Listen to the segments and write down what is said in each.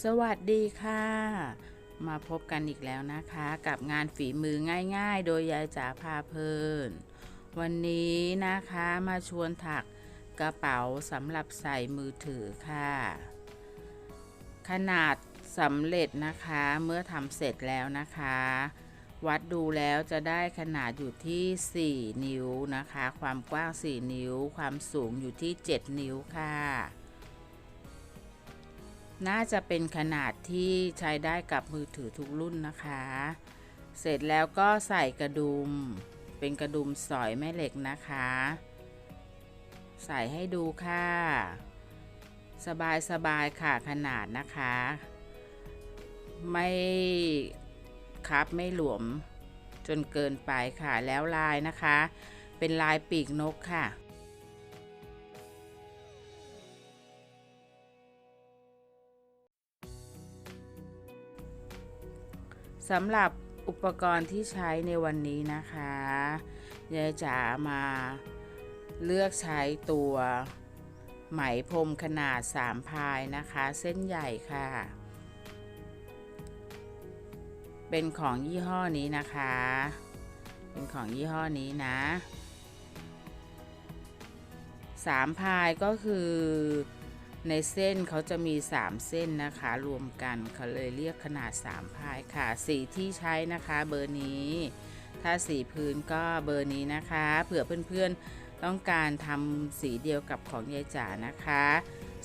สวัสดีค่ะ มาพบกันอีกแล้วนะคะ กับงานฝีมือง่ายๆ โดยยายจ๋าพาเพลิน วันนี้นะคะมาชวนถักกระเป๋าสำหรับใส่มือถือค่ะ ขนาดสำเร็จนะคะเมื่อทำเสร็จแล้วนะคะ วัดดูแล้วจะได้ขนาดอยู่ที่ 4 นิ้วนะคะ ความกว้าง 4 นิ้ว ความสูงอยู่ที่ 7 นิ้วค่ะ น่าจะเป็นขนาดที่ใช้ได้กับมือถือทุกรุ่นนะคะ เสร็จแล้วก็ใส่กระดุม เป็นกระดุมสอยแม่เหล็กนะคะ ใส่ให้ดูค่ะ สบายสบายค่ะขนาดนะคะ ไม่ครับไม่หลวมจนเกินไปค่ะแล้วลายนะคะ เป็นลายปีกนกค่ะ สำหรับอุปกรณ์ที่ใช้ในวันนี้นะคะยายจ๋ามาเลือกใช้ตัวไหมพรมขนาด 3 พายนะคะ เส้นใหญ่ค่ะ เป็นของยี่ห้อนี้นะคะ เป็นของยี่ห้อนี้นะสามพายก็คือ ในเส้นเขาจะมี 3 เส้นนะคะ รวมกันเขาเลยเรียกขนาด 3 พายค่ะ สีที่ใช้นะคะเบอร์นี้ ถ้าสีพื้นก็เบอร์นี้นะคะ เผื่อเพื่อนๆต้องการทำสีเดียวกับของยายจ๋านะคะ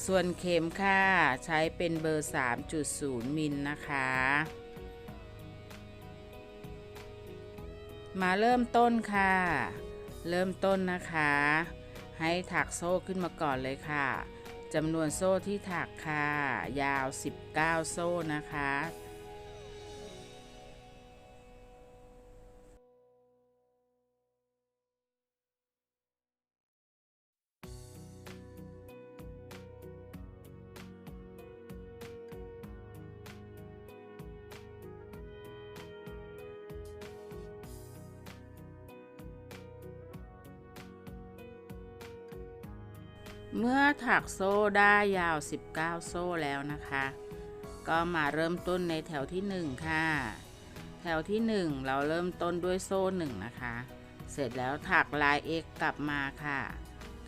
ส่วนเข็มค่ะใช้เป็นเบอร์ 3.0 มิลนะคะ มาเริ่มต้นค่ะ เริ่มต้นนะคะ ให้ถักโซ่ขึ้นมาก่อนเลยค่ะ จำนวนโซ่ที่ถักค่ะ ยาว 19 โซ่นะคะ เมื่อถักโซ่ได้ยาว 19 โซ่แล้วนะคะ ก็มาเริ่มต้นในแถวที่ 1 ค่ะ แถวที่ 1 เราเริ่มต้นด้วยโซ่ 1 นะคะ เสร็จแล้วถักลาย x กลับมาค่ะ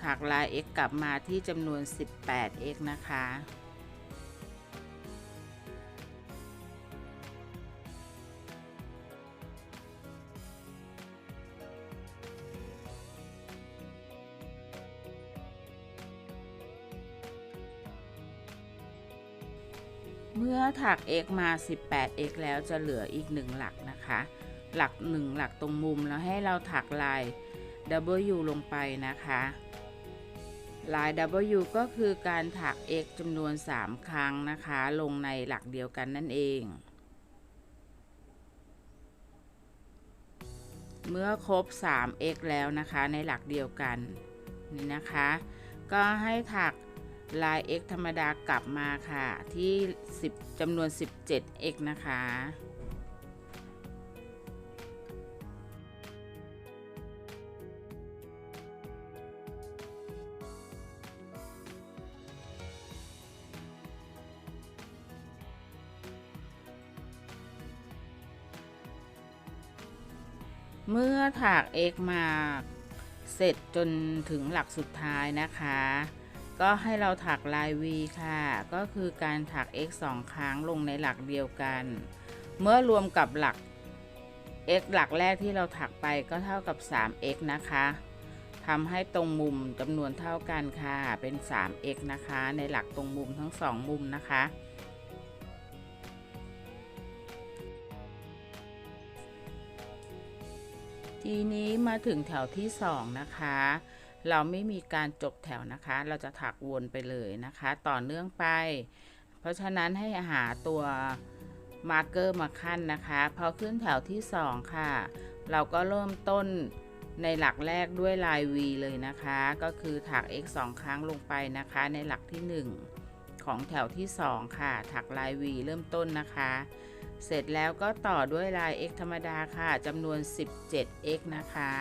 ถักลาย x กลับมาที่จำนวน 18 x นะคะ เมื่อถัก x มา 18x แล้วจะเหลืออีก 1 หลักนะคะ หลัก 1 หลักตรงมุมแล้วให้เราถักลาย W ลงไปนะคะ ลาย W ก็คือการถัก x จำนวน 3 ครั้งนะคะ ลงในหลักเดียวกันนั่นเอง เมื่อครบ 3x แล้วนะคะในหลักเดียวกันนี่นะคะ ก็ให้ถัก ลาย x ธรรมดากลับมาค่ะ ที่ 10จำนวน 17x นะคะ เมื่อถัก x มาเสร็จจนถึงหลักสุดท้ายนะคะ ก็ให้เราถักลาย V ค่ะ ก็คือการถัก x 2 ครั้งลงในหลักเดียวกัน เมื่อรวมกับหลัก x หลักแรกที่เราถักไปก็เท่ากับ 3x นะคะทำให้ตรงมุมจำนวนเท่ากันค่ะ เป็น 3x นะคะ ในหลักตรงมุมทั้งสองมุมนะคะ ทีนี้มาถึงแถวที่สองนะคะ เราไม่มีการจบแถวนะคะ เราจะถักวนไปเลยนะคะ ต่อเนื่องไป เพราะฉะนั้นให้หาตัวมาร์กเกอร์มาขั้นนะคะ พอขึ้นแถวที่สองค่ะ เราก็เริ่มต้นในหลักแรกด้วยลาย V เลยนะคะ ก็คือถัก x 2 ครั้งลงไปนะคะ ในหลักที่ 1 ของแถวที่ 2 ค่ะ ถักลาย V เริ่มต้นนะคะ เสร็จแล้วก็ต่อด้วยลาย x ธรรมดาค่ะจำนวน 17x นะคะ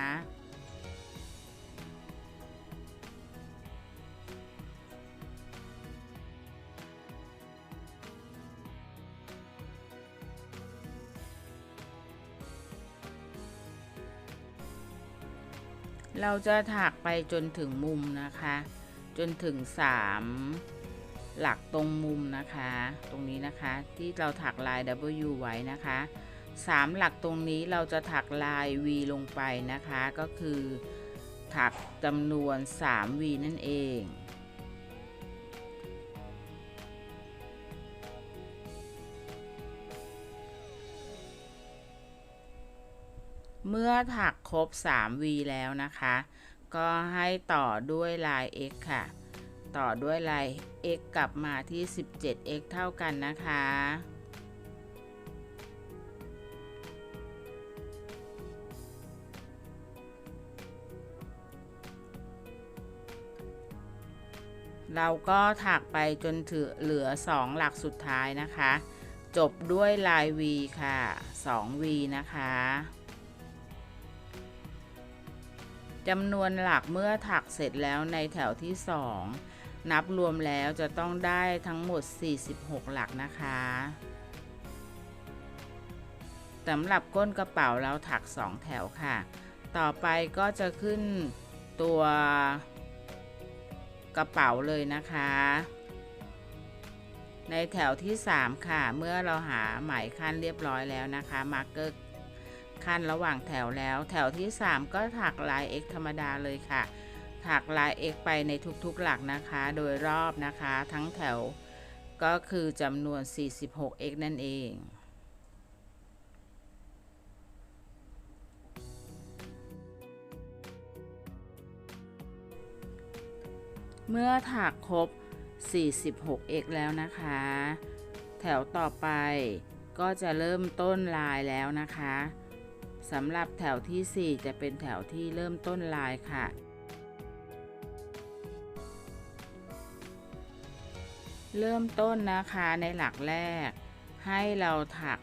เราจะถักไปจนถึงมุมนะคะ จนถึงสามหลักตรงมุมนะคะ ตรงนี้นะคะที่เราถักลาย W ไว้นะคะสามหลักตรงนี้เราจะถักลาย V ลงไปนะคะ ก็คือถักจำนวน 3 V นั่นเอง เมื่อถักครบ 3V แล้วนะคะ ก็ให้ต่อด้วยลาย x ค่ะ ต่อด้วยลาย x กลับมาที่ 17x เท่ากันนะคะ เราก็ถักไปจนถึงเหลือ 2 หลักสุดท้ายนะคะ จบด้วยลาย V ค่ะ 2V นะคะ จำนวนหลักเมื่อถักเสร็จแล้วในแถวที่ 2 นับรวมแล้วจะต้องได้ทั้งหมด 46 หลักนะคะสำหรับก้นกระเป๋าเราถัก 2 แถวค่ะ ต่อไปก็จะขึ้นตัวกระเป๋าเลยนะคะ ในแถวที่ 3 ค่ะ เมื่อเราหาไหมขั้นเรียบร้อยแล้วนะคะมาร์กเกอร์ ขั้นระหว่างแถวแล้ว แถวที่ 3 ก็ถักลาย x ธรรมดาเลยค่ะ ถักลาย x ไปในทุกๆหลักนะคะ โดยรอบนะคะ ทั้งแถวก็คือจำนวน 46x นั่นเองเมื่อถักครบ 46x แล้วนะคะ แถวต่อไปก็จะเริ่มต้นลายแล้วนะคะ สำหรับแถวที่ 4 จะเป็นแถวที่เริ่มต้นลายค่ะ เริ่มต้นนะคะในหลักแรก ให้เราถัก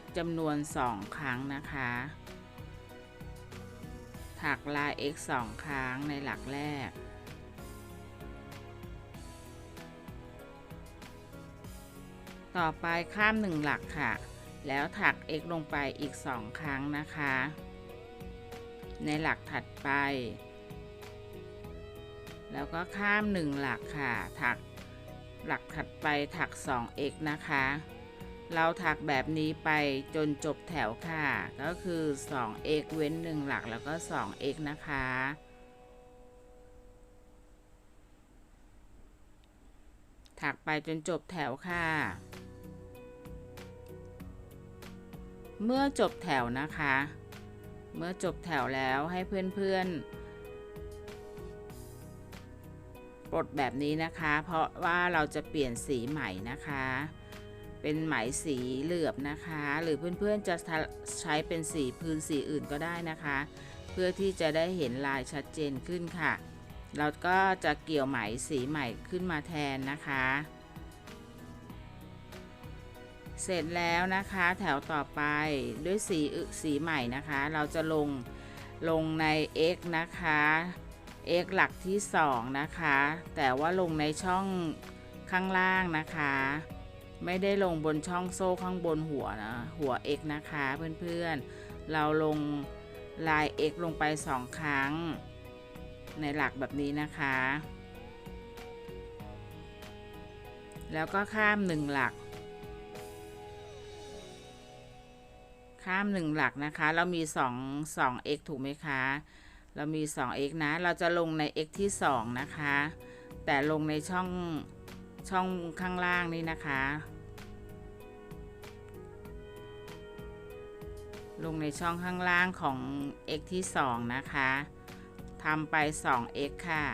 x จำนวน 2 ครั้งนะคะ ถักลาย x 2 ครั้งในหลักแรกต่อไปข้าม1หลักค่ะ แล้วถัก x ลงไปอีก 2 ครั้งนะคะ ในหลักถัดไป แล้วก็ข้าม 1 หลักค่ะ ถักหลักถัดไปถัก 2x นะคะ เราถักแบบนี้ไปจนจบแถวค่ะ ก็คือ 2x เว้น 1 หลักแล้วก็ 2x นะคะ ถักไปจนจบแถวค่ะ เมื่อจบแถวนะคะ เมื่อจบแถวแล้วให้เพื่อนๆปลดแบบนี้นะคะ เพราะว่าเราจะเปลี่ยนสีใหม่นะคะ เป็นไหมสีเหลือบนะคะ หรือเพื่อนๆจะใช้เป็นสีพื้นสีอื่นก็ได้นะคะ เพื่อที่จะได้เห็นลายชัดเจนขึ้นค่ะ เราก็จะเกี่ยวไหมสีใหม่ขึ้นมาแทนนะคะ เสร็จแล้วนะคะแถวต่อไปด้วยสีสีใหม่นะคะ เราจะลงลงใน x นะคะ x หลักที่ 2 นะคะ แต่ว่าลงในช่องข้างล่างนะคะ ไม่ได้ลงบนช่องโซ่ข้างบนหัวนะหัว x นะคะเพื่อนๆ เราลงลาย x ลงไป 2 ครั้ง ในหลักแบบนี้นะคะ แล้วก็ข้าม 1 หลัก ข้าม1หลักนะคะ เรามี2 2 x ถูกไหมคะ เรามี 2x นะ เราจะลงใน x ที่2นะคะ แต่ลงในช่องช่องข้างล่างนี่นะคะ ลงในช่องข้างล่างของ x ที่2นะคะทำไป 2x ค่ะ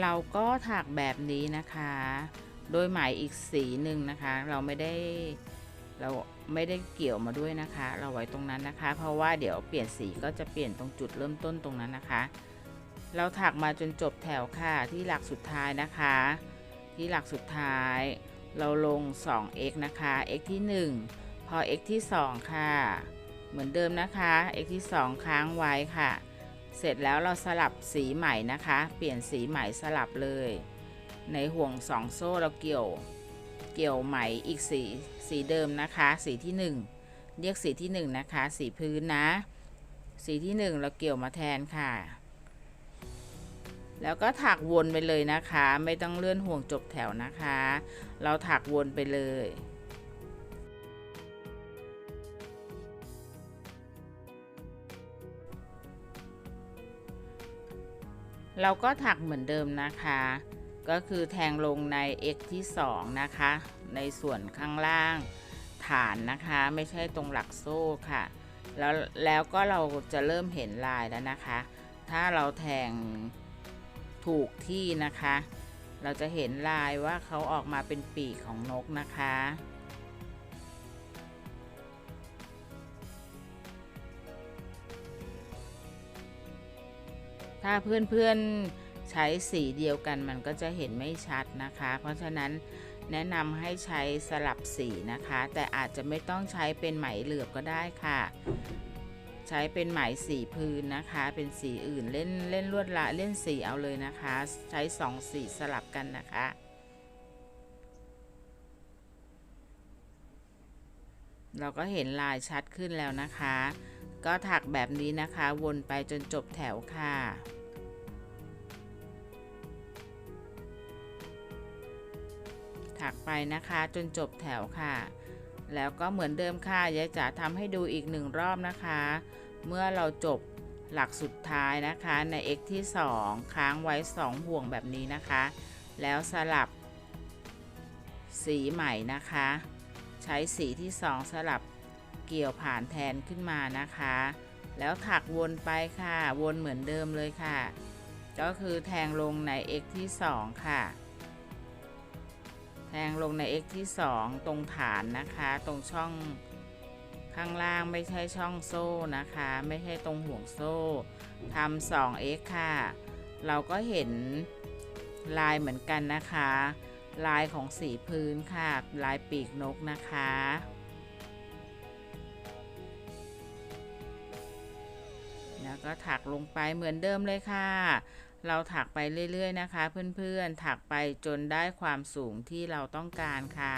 เราก็ถักแบบนี้นะคะ โดยไหมอีกสีหนึ่งนะคะ เราไม่ได้เราไม่ได้เกี่ยวมาด้วยนะคะ เราไว้ตรงนั้นนะคะ เพราะว่าเดี๋ยวเปลี่ยนสีก็จะเปลี่ยนตรงจุดเริ่มต้นตรงนั้นนะคะ เราถักมาจนจบแถวค่ะที่หลักสุดท้ายนะคะ ที่หลักสุดท้าย เราลง 2x นะคะ x ที่ 1 พอ x ที่ 2 ค่ะ เหมือนเดิมนะคะ x ที่ 2 ค้างไว้ค่ะ เสร็จแล้วเราสลับสีใหม่นะคะ เปลี่ยนสีใหม่สลับเลย ในห่วง2โซ่เราเกี่ยว เกี่ยวไหมอีกสีสีเดิมนะคะ สีที่ 1 เรียกสีที่ 1 นะคะ สีพื้นนะ สีที่ 1 เราเกี่ยวมาแทนค่ะ แล้วก็ถักวนไปเลยนะคะ ไม่ต้องเลื่อนห่วงจบแถวนะคะ เราถักวนไปเลย เราก็ถักเหมือนเดิมนะคะ ก็คือแทงลงใน x ที่ 2 นะคะ ในส่วนข้างล่างฐานนะคะ ไม่ใช่ตรงหลักโซ่ค่ะ แล้วแล้วก็เราจะเริ่มเห็นลายแล้วนะคะ ถ้าเราแทงถูกที่นะคะ เราจะเห็นลายว่าเขาออกมาเป็นปีกของนกนะคะ ถ้าเพื่อนๆใช้สีเดียวกันมันก็จะเห็นไม่ชัดนะคะ เพราะฉะนั้นแนะนำให้ใช้สลับสีนะคะ แต่อาจจะไม่ต้องใช้เป็นไหมเหลือบก็ได้ค่ะ ใช้เป็นไหมสีพื้นนะคะ เป็นสีอื่นเล่นเล่นลวดลายเล่นสีเอาเลยนะคะ ใช้สองสีสลับกันนะคะเราก็เห็นลายชัดขึ้นแล้วนะคะ ก็ถักแบบนี้นะคะ วนไปจนจบแถวค่ะ ถักไปนะคะจนจบแถวค่ะ แล้วก็เหมือนเดิมค่ะยายจ๋าทำให้ดูอีกหนึ่งรอบนะคะ เมื่อเราจบหลักสุดท้ายนะคะใน x ที่ 2 ค้างไว้ 2 ห่วงแบบนี้นะคะ แล้วสลับสีใหม่นะคะ ใช้สีที่ 2 สลับ เกี่ยวผ่านแทนขึ้นมานะคะ แล้วถักวนไปค่ะ วนเหมือนเดิมเลยค่ะ ก็คือแทงลงใน x ที่ 2 ค่ะ แทงลงใน x ที่ 2 ตรงฐานนะคะ ตรงช่องข้างล่างไม่ใช่ช่องโซ่นะคะ ไม่ใช่ตรงห่วงโซ่ทำ 2x ค่ะ เราก็เห็นลายเหมือนกันนะคะ ลายของสีพื้นค่ะ ลายปีกนกนะคะ แล้วก็ถักลงไปเหมือนเดิมเลยค่ะ เราถักไปเรื่อยๆนะคะ เพื่อนๆถักไปจนได้ความสูงที่เราต้องการค่ะ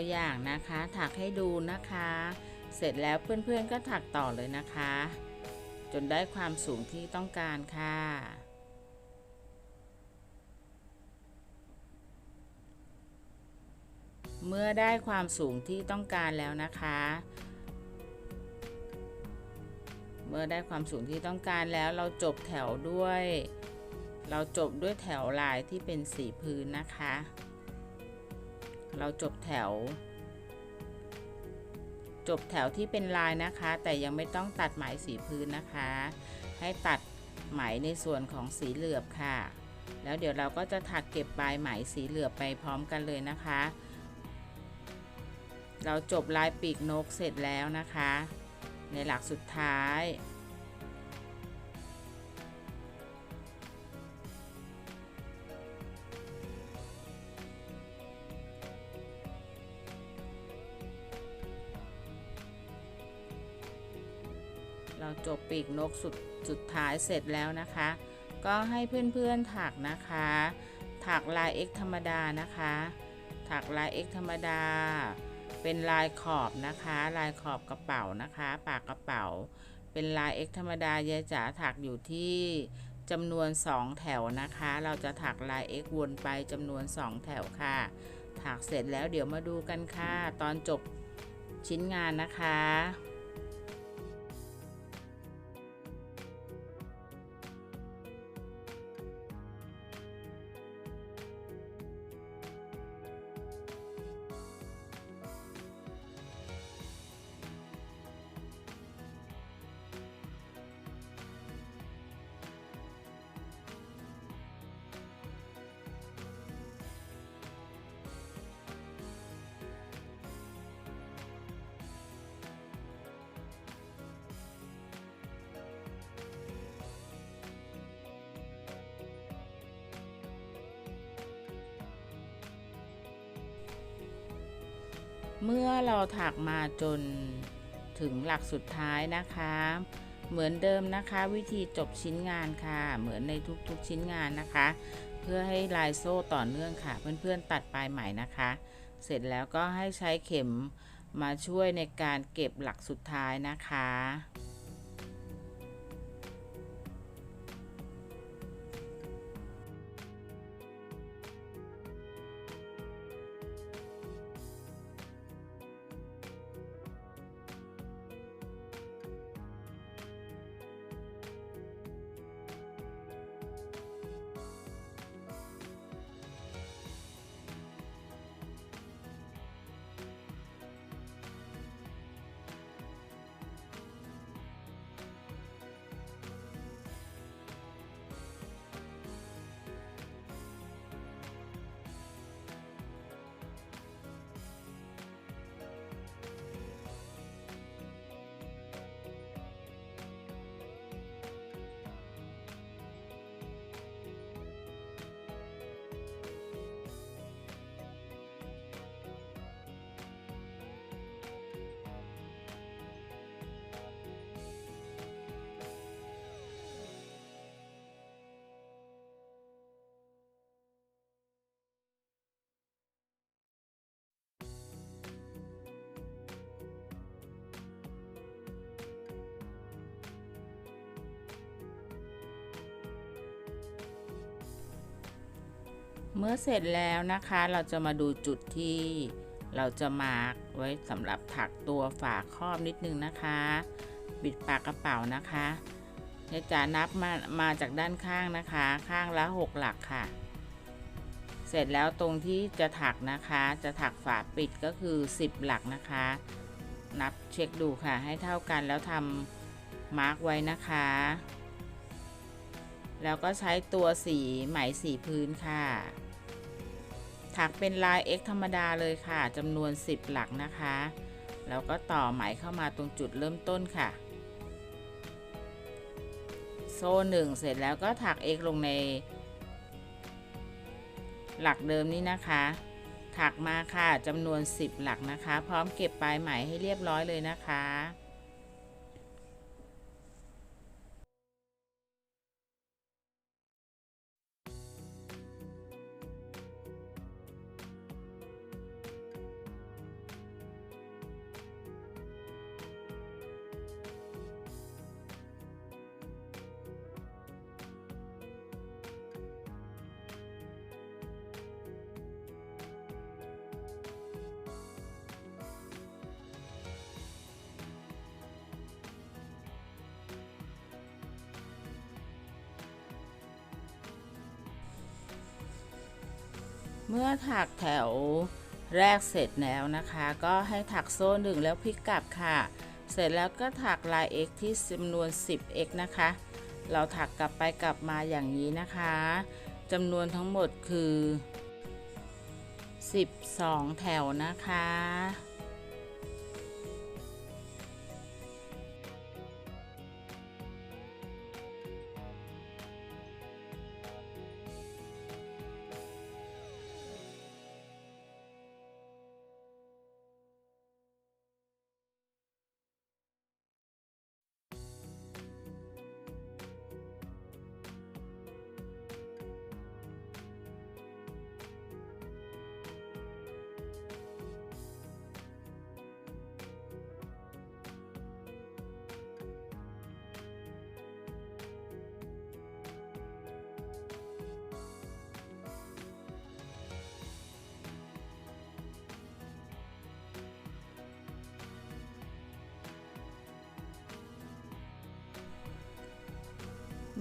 ตัวอย่างนะคะ ถักให้ดูนะคะ เสร็จแล้วเพื่อนๆก็ถักต่อเลยนะคะ จนได้ความสูงที่ต้องการค่ะ เมื่อได้ความสูงที่ต้องการแล้วนะคะ เมื่อได้ความสูงที่ต้องการแล้วเราจบแถวด้วย เราจบด้วยแถวลายที่เป็นสีพื้นนะคะ เราจบแถว จบแถวที่เป็นลายนะคะ แต่ยังไม่ต้องตัดไหมสีพื้นนะคะ ให้ตัดไหมในส่วนของสีเหลือบค่ะ แล้วเดี๋ยวเราก็จะถักเก็บปลายไหมสีเหลือบไปพร้อมกันเลยนะคะ เราจบลายปีกนกเสร็จแล้วนะคะ ในหลักสุดท้าย จบปีกนกสุดสุดท้ายเสร็จแล้วนะคะ ก็ให้เพื่อนๆถักนะคะ ถักลาย X ธรรมดานะคะ ถักลาย X ธรรมดา เป็นลายขอบนะคะ ลายขอบกระเป๋านะคะ ปากกระเป๋า เป็นลาย X ธรรมดายายจ๋าถักอยู่ที่จำนวน 2 แถวนะคะ เราจะถักลาย X วนไปจำนวน 2 แถวค่ะ ถักเสร็จแล้วเดี๋ยวมาดูกันค่ะ ตอนจบชิ้นงานนะคะ เมื่อเราถักมาจนถึงหลักสุดท้ายนะคะ เหมือนเดิมนะคะ วิธีจบชิ้นงานค่ะ เหมือนในทุกๆชิ้นงานนะคะ เพื่อให้ลายโซ่ต่อเนื่องค่ะ เพื่อนๆตัดปลายไหมนะคะ เสร็จแล้วก็ให้ใช้เข็มมาช่วยในการเก็บหลักสุดท้ายนะคะ เมื่อเสร็จแล้วนะคะเราจะมาดูจุดที่เราจะมาร์กไว้สำหรับถักตัวฝาครอบนิดนึงนะคะปิดปากกระเป๋านะคะยายจ๋านับมามาจากด้านข้างนะคะ ข้างละ 6 หลักค่ะ เสร็จแล้วตรงที่จะถักนะคะ จะถักฝาปิดก็คือ 10 หลักนะคะ นับเช็คดูค่ะ ให้เท่ากันแล้วทำมาร์กไว้นะคะ แล้วก็ใช้ตัวสีไหมสีพื้นค่ะ ถักเป็นลาย X ธรรมดาเลยค่ะจำนวน 10 หลักนะคะ แล้วก็ต่อไหมเข้ามาตรงจุดเริ่มต้นค่ะ โซ่หนึ่งเสร็จแล้วก็ถัก X ลงใน หลักเดิมนี้นะคะ ถักมาค่ะจำนวน 10 หลักนะคะ พร้อมเก็บปลายไหมให้เรียบร้อยเลยนะคะ เมื่อถักแถวแรกเสร็จแล้วนะคะ ก็ให้ถักโซ่หนึ่งแล้วพลิกกลับค่ะ เสร็จแล้วก็ถักลาย x ที่จำนวน 10x นะคะ เราถักกลับไปกลับมาอย่างนี้นะคะจำนวนทั้งหมดคือ 12 แถวนะคะ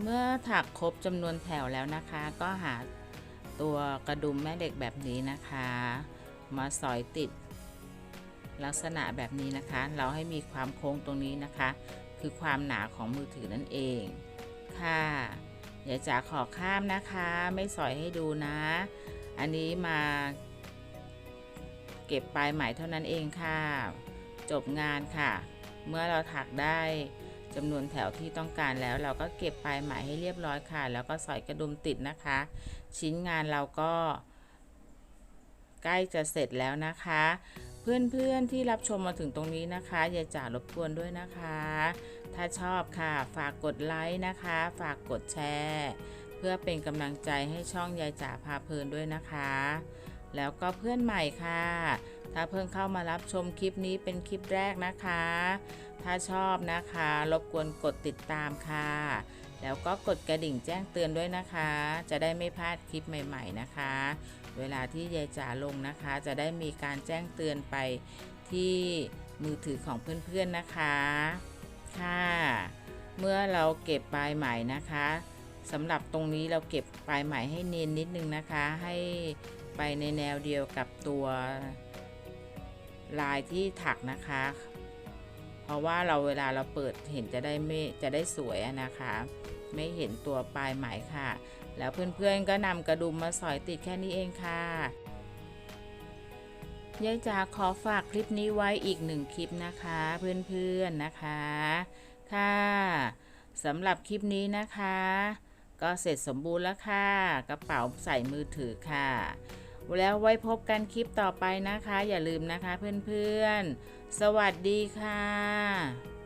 เมื่อถักครบจำนวนแถวแล้วนะคะ ก็หาตัวกระดุมแม่เหล็กแบบนี้นะคะ มาสอยติด ลักษณะแบบนี้นะคะ เราให้มีความโค้งตรงนี้นะคะ คือความหนาของมือถือนั่นเองค่ะเดี๋ยวจ๋าขอข้ามนะคะ ไม่สอยให้ดูนะ อันนี้มาเก็บปลายไหมเท่านั้นเองค่ะ จบงานค่ะ เมื่อเราถักได้ จำนวนแถวที่ต้องการแล้ว เราก็เก็บปลายไหมให้เรียบร้อยค่ะ แล้วก็สอยกระดุมติดนะคะ ชิ้นงานเราก็ ใกล้จะเสร็จแล้วนะคะ เพื่อนๆที่รับชมมาถึงตรงนี้นะคะอย่าจ่ารบกวนด้วยนะคะ ถ้าชอบค่ะ ฝากกดไลค์นะคะ ฝากกดแชร์ เพื่อเป็นกำลังใจให้ช่องยายจ๋าพาเพลินด้วยนะคะ แล้วก็เพื่อนใหม่ค่ะ ถ้าเพิ่งเข้ามารับชมคลิปนี้เป็นคลิปแรกนะคะ ถ้าชอบนะคะ รบกวนกดติดตามค่ะ แล้วก็กดกระดิ่งแจ้งเตือนด้วยนะคะ จะได้ไม่พลาดคลิปใหม่ ๆนะคะ เวลาที่ยายจ๋าลงนะคะ จะได้มีการแจ้งเตือนไปที่มือถือของเพื่อนๆนะคะ ค่ะ เมื่อเราเก็บปลายไหมนะคะสำหรับตรงนี้เราเก็บปลายไหมให้เนียนนิดนึงนะคะ ให้ไปในแนวเดียวกับตัวลายที่ถักนะคะ เพราะว่าเราเวลาเราเปิดเห็นจะได้ไม่จะได้สวยนะคะ ไม่เห็นตัวปลายไหมค่ะ แล้วเพื่อนๆก็นำกระดุมมาสอยติดแค่นี้เองค่ะยายจ๋าขอฝากคลิปนี้ไว้อีกหนึ่งคลิปนะคะ เพื่อนๆนะคะ ค่ะสำหรับคลิปนี้นะคะ ก็เสร็จสมบูรณ์แล้วค่ะ กระเป๋าใส่มือถือค่ะ แล้วไว้พบกันคลิปต่อไปนะคะ อย่าลืมนะคะเพื่อนๆ สวัสดีค่ะ